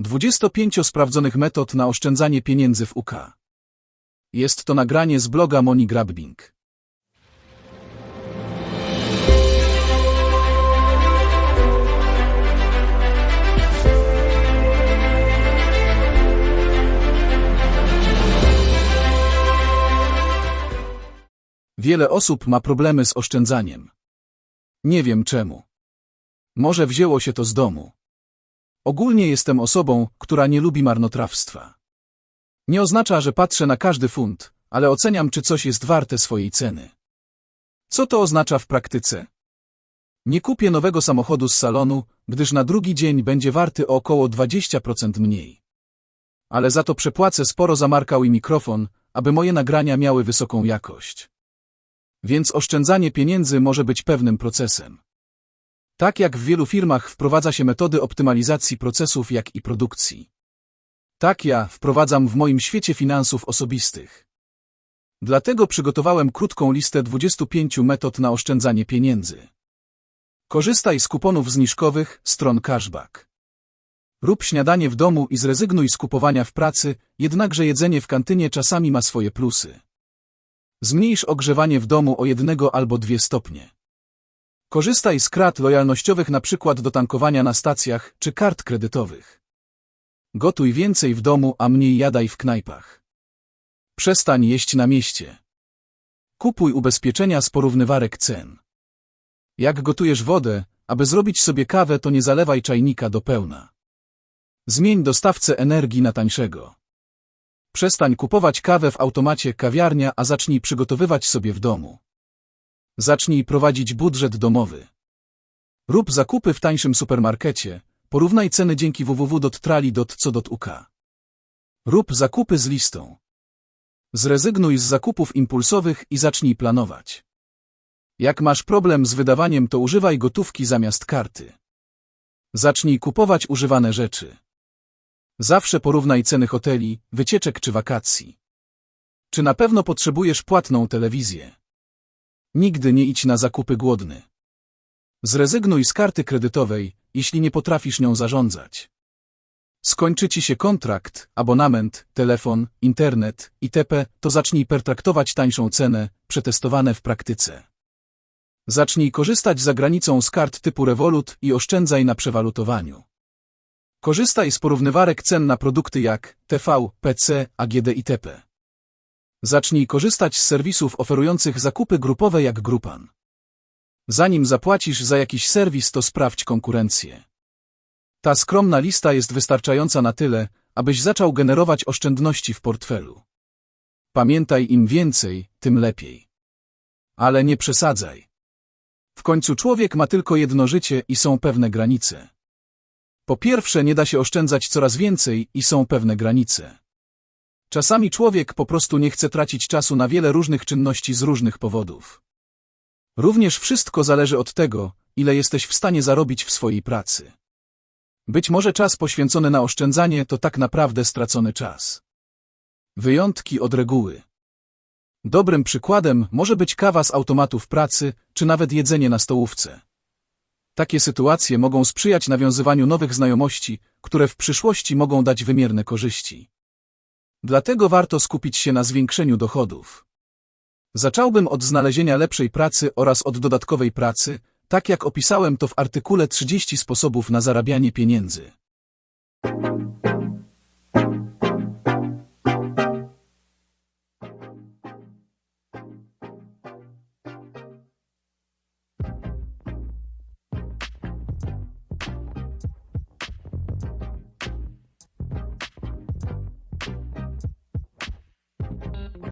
25 sprawdzonych metod na oszczędzanie pieniędzy w UK. Jest to nagranie z bloga Moni Grabbing. Wiele osób ma problemy z oszczędzaniem. Nie wiem czemu. Może wzięło się to z domu. Ogólnie jestem osobą, która nie lubi marnotrawstwa. Nie oznacza, że patrzę na każdy funt, ale oceniam, czy coś jest warte swojej ceny. Co to oznacza w praktyce? Nie kupię nowego samochodu z salonu, gdyż na drugi dzień będzie warty o około 20% mniej. Ale za to przepłacę sporo za markał i mikrofon, aby moje nagrania miały wysoką jakość. Więc oszczędzanie pieniędzy może być pewnym procesem. Tak jak w wielu firmach wprowadza się metody optymalizacji procesów, jak i produkcji. Tak ja wprowadzam w moim świecie finansów osobistych. Dlatego przygotowałem krótką listę 25 metod na oszczędzanie pieniędzy. Korzystaj z kuponów zniżkowych stron cashback. Rób śniadanie w domu i zrezygnuj z kupowania w pracy, jednakże jedzenie w kantynie czasami ma swoje plusy. Zmniejsz ogrzewanie w domu o jednego albo dwie stopnie. Korzystaj z krat lojalnościowych przykład do tankowania na stacjach czy kart kredytowych. Gotuj więcej w domu, a mniej jadaj w knajpach. Przestań jeść na mieście. Kupuj ubezpieczenia z porównywarek cen. Jak gotujesz wodę, aby zrobić sobie kawę, to nie zalewaj czajnika do pełna. Zmień dostawcę energii na tańszego. Przestań kupować kawę w automacie kawiarnia, a zacznij przygotowywać sobie w domu. Zacznij prowadzić budżet domowy. Rób zakupy w tańszym supermarkecie, porównaj ceny dzięki www.trali.co.uk. Rób zakupy z listą. Zrezygnuj z zakupów impulsowych i zacznij planować. Jak masz problem z wydawaniem, to używaj gotówki zamiast karty. Zacznij kupować używane rzeczy. Zawsze porównaj ceny hoteli, wycieczek czy wakacji. Czy na pewno potrzebujesz płatną telewizję? Nigdy nie idź na zakupy głodny. Zrezygnuj z karty kredytowej, jeśli nie potrafisz nią zarządzać. Skończy ci się kontrakt, abonament, telefon, internet itp., to zacznij pertraktować tańszą cenę, przetestowane w praktyce. Zacznij korzystać za granicą z kart typu Revolut i oszczędzaj na przewalutowaniu. Korzystaj z porównywarek cen na produkty jak TV, PC, AGD itp. Zacznij korzystać z serwisów oferujących zakupy grupowe jak Grupan. Zanim zapłacisz za jakiś serwis, to sprawdź konkurencję. Ta skromna lista jest wystarczająca na tyle, abyś zaczął generować oszczędności w portfelu. Pamiętaj, im więcej, tym lepiej. Ale nie przesadzaj. W końcu człowiek ma tylko jedno życie i są pewne granice. Po pierwsze, nie da się oszczędzać coraz więcej i są pewne granice. Czasami człowiek po prostu nie chce tracić czasu na wiele różnych czynności z różnych powodów. Również wszystko zależy od tego, ile jesteś w stanie zarobić w swojej pracy. Być może czas poświęcony na oszczędzanie to tak naprawdę stracony czas. Wyjątki od reguły. Dobrym przykładem może być kawa z automatów pracy, czy nawet jedzenie na stołówce. Takie sytuacje mogą sprzyjać nawiązywaniu nowych znajomości, które w przyszłości mogą dać wymierne korzyści. Dlatego warto skupić się na zwiększeniu dochodów. Zacząłbym od znalezienia lepszej pracy oraz od dodatkowej pracy, tak jak opisałem to w artykule 30 sposobów na zarabianie pieniędzy.